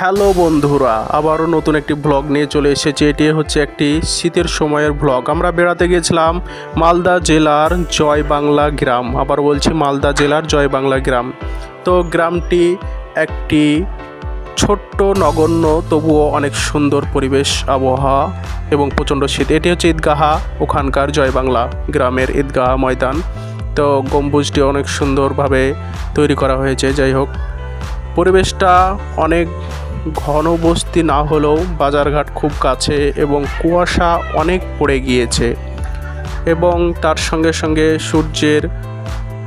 Hello বন্ধুরা, আবারও নতুন একটি ব্লগ নিয়ে চলে এসেছি। এটি হচ্ছে একটি শীতের সময়ের ব্লগ আমরা বেড়াতে গেছিলাম মালদা জেলার জয় বাংলা গ্রাম। আবার বলছি মালদা জেলার জয় বাংলা গ্রাম। তো গ্রামটি একটি ছোট্ট, নগণ্য, তবুও অনেক সুন্দর পরিবেশ, আবহাওয়া এবং প্রচণ্ড শীত। এটি হচ্ছে ঈদগাহা, ওখানকার জয় বাংলা গ্রামের ঈদগাহা ময়দান। তো গম্বুজটি অনেক সুন্দরভাবে তৈরি করা হয়েছে। যাই হোক, পরিবেশটা অনেক ঘনবস্তি না হলেও বাজারঘাট খুব কাছে এবং কুয়াশা অনেক পড়ে গিয়েছে এবং তার সঙ্গে সঙ্গে সূর্যের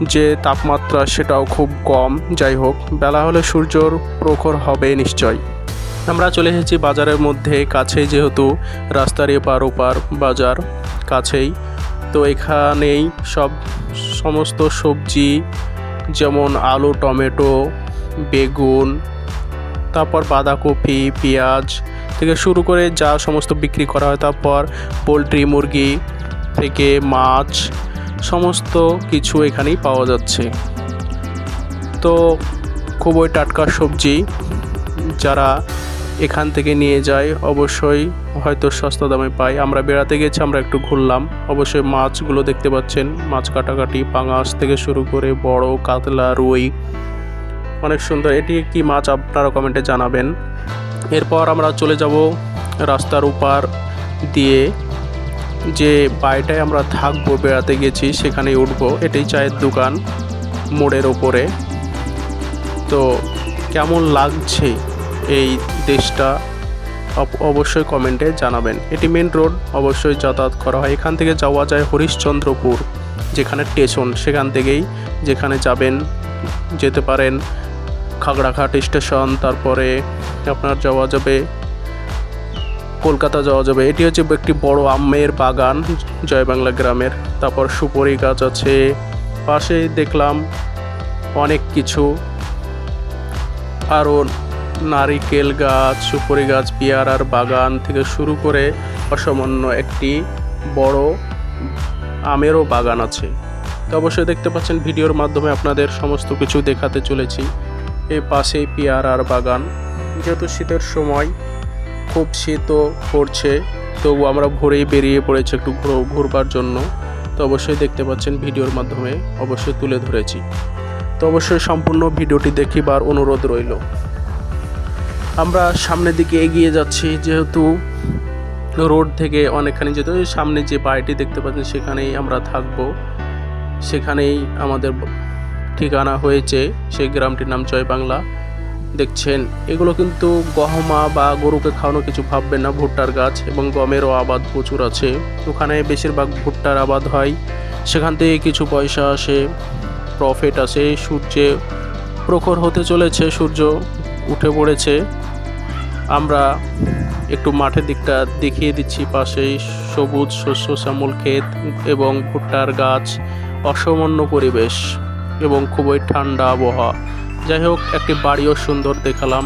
যে তাপমাত্রা সেটাও খুব কম। যাই হোক, বেলা হলে সূর্যর প্রখর হবে নিশ্চয়। আমরা চলে এসেছি বাজারের মধ্যে, কাছেই যেহেতু রাস্তার এপার ওপার বাজার কাছেই। তো এখানেই সব সমস্ত সবজি যেমন আলু, টমেটো, বেগুন তারপর বাঁধাকপি, পেঁয়াজ থেকে শুরু করে যা সমস্ত বিক্রি করা হয়, তারপর পোলট্রি, মুরগি থেকে মাছ, সমস্ত কিছু এখানেই পাওয়া যাচ্ছে। তো খুবই টাটকা সবজি, যারা এখান থেকে নিয়ে যায়, অবশ্যই হয়তো সস্তা দামে পাই আমরা বেড়াতে গেছি, আমরা একটু ঘুরলাম। অবশ্যই মাছগুলো দেখতে পাচ্ছেন, মাছ কাটাকাটি, পাঙাশ থেকে শুরু করে বড়, কাতলা, রুই অনেক সুন্দর। এটি কি মাছ আপনারা কমেন্টে জানাবেন। এরপর আমরা চলে যাব রাস্তার উপার দিয়ে। যে বাড়িটায় আমরা থাকব, বেড়াতে গেছি, সেখানেই উঠবো। এটাই চায়ের দোকান মোড়ের ওপরে। তো কেমন লাগছে এই দেশটা? অবশ্যই কমেন্টে জানাবেন। এটি মেন রোড, অবশ্যই যাতায়াত করা হয়। এখান থেকে যাওয়া যায় হরিশ্চন্দ্রপুর, যেখানে স্টেশন। সেখান থেকেই যেখানে যাবেন, যেতে পারেন খাগড়াঘাট স্টেশন, তারপরে আপনার যাওয়া যাবে, কলকাতা যাওয়া যাবে। এটি হচ্ছে একটি বড় আমের বাগান, জয় বাংলা গ্রামের। তারপর সুপরি গাছ আছে। পাশেই দেখলাম অনেক কিছু। আরও নারিকেল গাছ, সুপরি গাছ, পেয়ারার বাগান থেকে শুরু করে অসামান্য একটি বড় আমেরও বাগান আছে। তো অবশ্যই দেখতে পাচ্ছেন, ভিডিওর মাধ্যমে আপনাদের সমস্ত কিছু দেখাতে চলেছি। এই পাশেই পেয়ারার বাগান। যেহেতু শীতের সময়, খুব শীতও পড়ছে, তবু আমরা ভোরেই বেরিয়ে পড়েছি একটু ঘুরো- ঘুরবার জন্য। তো অবশ্যই দেখতে পাচ্ছেন ভিডিওর মাধ্যমে, অবশ্যই তুলে ধরেছি। তো অবশ্যই সম্পূর্ণ ভিডিওটি দেখিবার অনুরোধ রইল। আমরা সামনের দিকে এগিয়ে যাচ্ছি, যেহেতু রোড থেকে অনেকখানি যেতে সামনে যে বাড়িটি দেখতে পাচ্ছেন সেখানেই আমরা থাকব। সেখানেই আমাদের ঠিকানা হয়েছে, সেই গ্রামটির নাম জয় বাংলা। দেখছেন, এগুলো কিন্তু গহমা বা গরুকে খাওয়ানো কিছু ভাববেন না, ভুট্টার গাছ এবং গমেরও আবাদ প্রচুর আছে। ওখানে বেশিরভাগ ভুট্টার আবাদ হয়। সেখান থেকে কিছু পয়সা আসে প্রফিট আসে। সূর্যে প্রখর হতে চলেছে, সূর্য উঠে পড়েছে। আমরা একটু মাঠের দিকটা দেখিয়ে দিচ্ছি পাশেই সবুজ শস্য, শ্যামল ক্ষেত এবং ভুট্টার গাছ, অসামান্য পরিবেশ। এবং খুবই ঠান্ডা আবহাওয়া। যাই হোক একটি বাড়িও সুন্দর দেখালাম।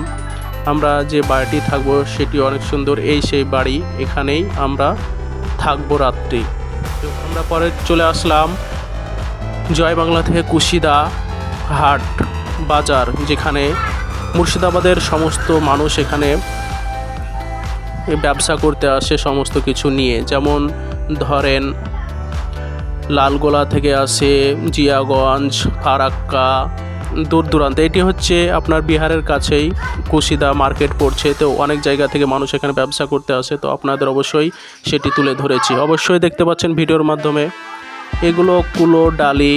আমরা যে বাড়িটি থাকব সেটি অনেক সুন্দর। এই সেই বাড়ি, এখানেই আমরা থাকব রাত্রি। আমরা পরে চলে আসলাম জয় বাংলা থেকে কুশিদা হাট বাজার, যেখানে মুর্শিদাবাদের সমস্ত মানুষ এখানে ব্যবসা করতে আসে সমস্ত কিছু নিয়ে। যেমন ধরেন লালগোলা থেকে আসে জিয়াগঞ্জ, ফারাক্কা, দূর দূরান্ত। এটি হচ্ছে আপনার বিহারের কাছেই কুশিদা মার্কেট পড়ছে। তো অনেক জায়গা থেকে মানুষ এখানে ব্যবসা করতে আসে, তো আপনাদের অবশ্যই সেটি তুলে ধরেছি। অবশ্যই দেখতে পাচ্ছেন ভিডিওর মাধ্যমে। এগুলো কুলো, ডালি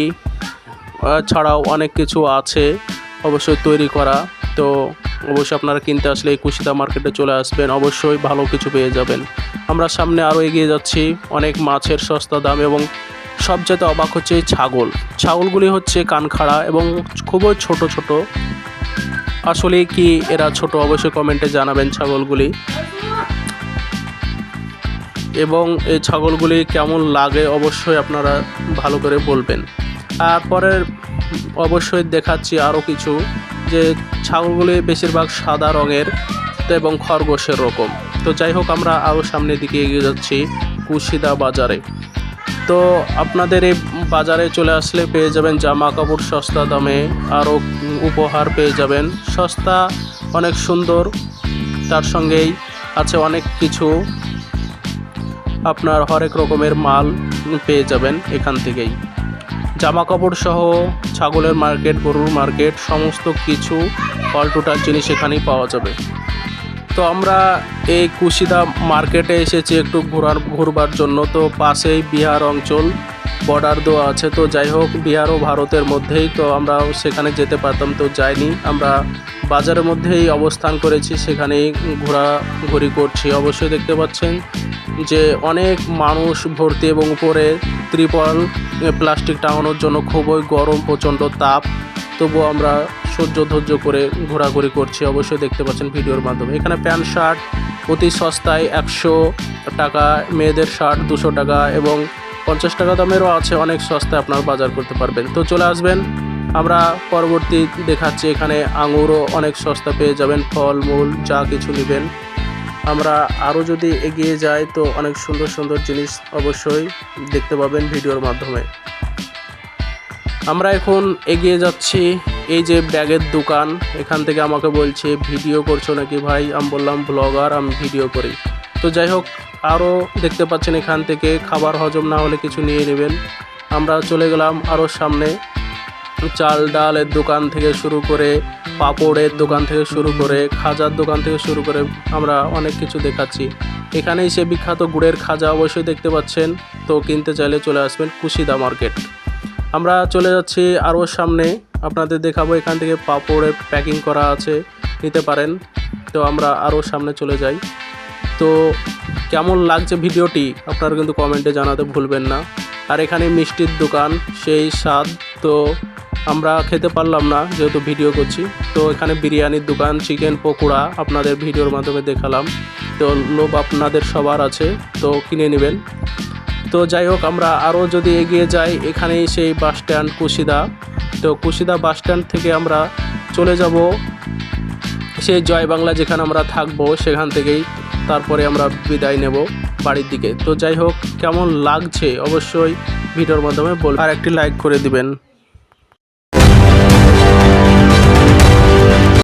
ছাড়াও অনেক কিছু আছে অবশ্যই তৈরি করা। তো অবশ্যই আপনারা কিনতে আসলে এই কুশিদা মার্কেটে চলে আসবেন, অবশ্যই ভালো কিছু পেয়ে যাবেন। আমরা সামনে আরও এগিয়ে যাচ্ছি, অনেক মাছের সস্তা দাম এবং সবচেয়ে অবাক হচ্ছে ছাগল। ছাগলগুলি হচ্ছে কানখাড়া এবং খুবই ছোট ছোট। আসলে কি এরা ছোট? অবশ্যই কমেন্টে জানাবেন ছাগলগুলি। এবং এই ছাগলগুলি কেমন লাগে অবশ্যই আপনারা ভালো করে বলবেন। আর পরের অবশ্যই দেখাচ্ছি আরও কিছু, যে ছাগলগুলি বেশিরভাগ সাদা রঙের এবং খরগোশের রকম। তো যাই হোক, আমরা আরও সামনের দিকে এগিয়ে যাচ্ছি কুশিদা বাজারে। তো আপনাদের এই বাজারে চলে আসলে পেয়ে যাবেন জামা কাপড় সস্তা দামে আরও উপহার পেয়ে যাবেন। সস্তা, অনেক সুন্দর, তার সঙ্গেই আছে অনেক কিছু। আপনার হরেক রকমের মাল পেয়ে যাবেন এখান থেকেই। জামা কাপড় সহ ছাগলের মার্কেট, গরুর মার্কেট, সমস্ত কিছু অল টোটাল জিনিস এখানেই পাওয়া যাবে। তো আমরা এই কুশিদা মার্কেটে এসেছি একটু ঘোরার, ঘুরবার জন্য। তো পাশেই বিহার অঞ্চল বর্ডার দেওয়া আছে। তো যাই হোক, বিহার ও ভারতের মধ্যেই, তো আমরা সেখানে যেতে পারতাম। তো যাইনি, আমরা বাজারের মধ্যেই অবস্থান করেছি, সেখানেই ঘোরাঘুরি করছি। অবশ্যই দেখতে পাচ্ছেন যে অনেক মানুষ ভর্তি এবং উপরে ত্রিপল প্লাস্টিক টাঙানোর জন্য খুবই গরম, প্রচণ্ড তাপ। তবুও আমরা সহ্য ধৈর্য করে ঘোরাঘুরি করছি। অবশ্যই দেখতে পাচ্ছেন ভিডিওর মাধ্যমে। এখানে প্যান্ট, শার্ট অতি সস্তায় একশো টাকা, মেয়েদের শার্ট দুশো টাকা এবং পঞ্চাশ টাকা দামেরও আছে, অনেক সস্তায় আপনার বাজার করতে পারবেন। তো চলে আসবেন, আমরা পরবর্তী দেখাচ্ছি। এখানে আঙুরও অনেক সস্তা পেয়ে যাবেন, ফল, মূল, যা কিছু নেবেন। আমরা আরও যদি এগিয়ে যাই, তো অনেক সুন্দর সুন্দর জিনিস অবশ্যই দেখতে পাবেন ভিডিওর মাধ্যমে। আমরা এখন এগিয়ে যাচ্ছি। এই যে ব্যাগের দোকান, এখান থেকে আমাকে বলছে, ভিডিও করছ নাকি ভাই? আমি বললাম, ব্লগার, আমি ভিডিও করি। তো যাই হোক, আরও দেখতে পাচ্ছেন এখান থেকে খাবার হজম না হলে কিছু নিয়ে নেবেন। আমরা চলে গেলাম আরও সামনে। চাল ডালের দোকান থেকে শুরু করে, পাপড়ের দোকান থেকে শুরু করে, খাজার দোকান থেকে শুরু করে আমরা অনেক কিছু দেখাচ্ছি। এখানেই সে বিখ্যাত গুড়ের খাজা অবশ্যই দেখতে পাচ্ছেন। তো কিনতে চাইলে চলে আসবেন কুশিদা মার্কেট। আমরা চলে যাচ্ছি আরও সামনে। আপনাদের দেখাবো এখান থেকে পাপড়ের প্যাকিং করা আছে, নিতে পারেন। তো আমরা আরও সামনে চলে যাই। তো কেমন লাগছে ভিডিওটি আপনারা কিন্তু কমেন্টে জানাতে ভুলবেন না। আর এখানে মিষ্টির দোকান, সেই স্বাদ তো আমরা খেতে পারলাম না যেহেতু ভিডিও করছি। তো এখানে বিরিয়ানির দোকান, চিকেন পকোড়া আপনাদের ভিডিওর মাধ্যমে দেখালাম। তো লোভ আপনাদের সবার আছে, তো কিনে নেবেন। তো যাই হোক, আমরা আরও যদি এগিয়ে যাই, এখানেই সেই বাস স্ট্যান্ড কুশিদা। তো কুশিদা বাস স্ট্যান্ড থেকে আমরা চলে যাব। সেই জয় বাংলা যেখানে আমরা থাকব, সেখান থেকেই তারপরে আমরা বিদায় নেব বাড়ির দিকে। তো যাই হোক, কেমন লাগছে অবশ্যই ভিডিওর মাধ্যমে বল আর একটি লাইক করে দিবেন।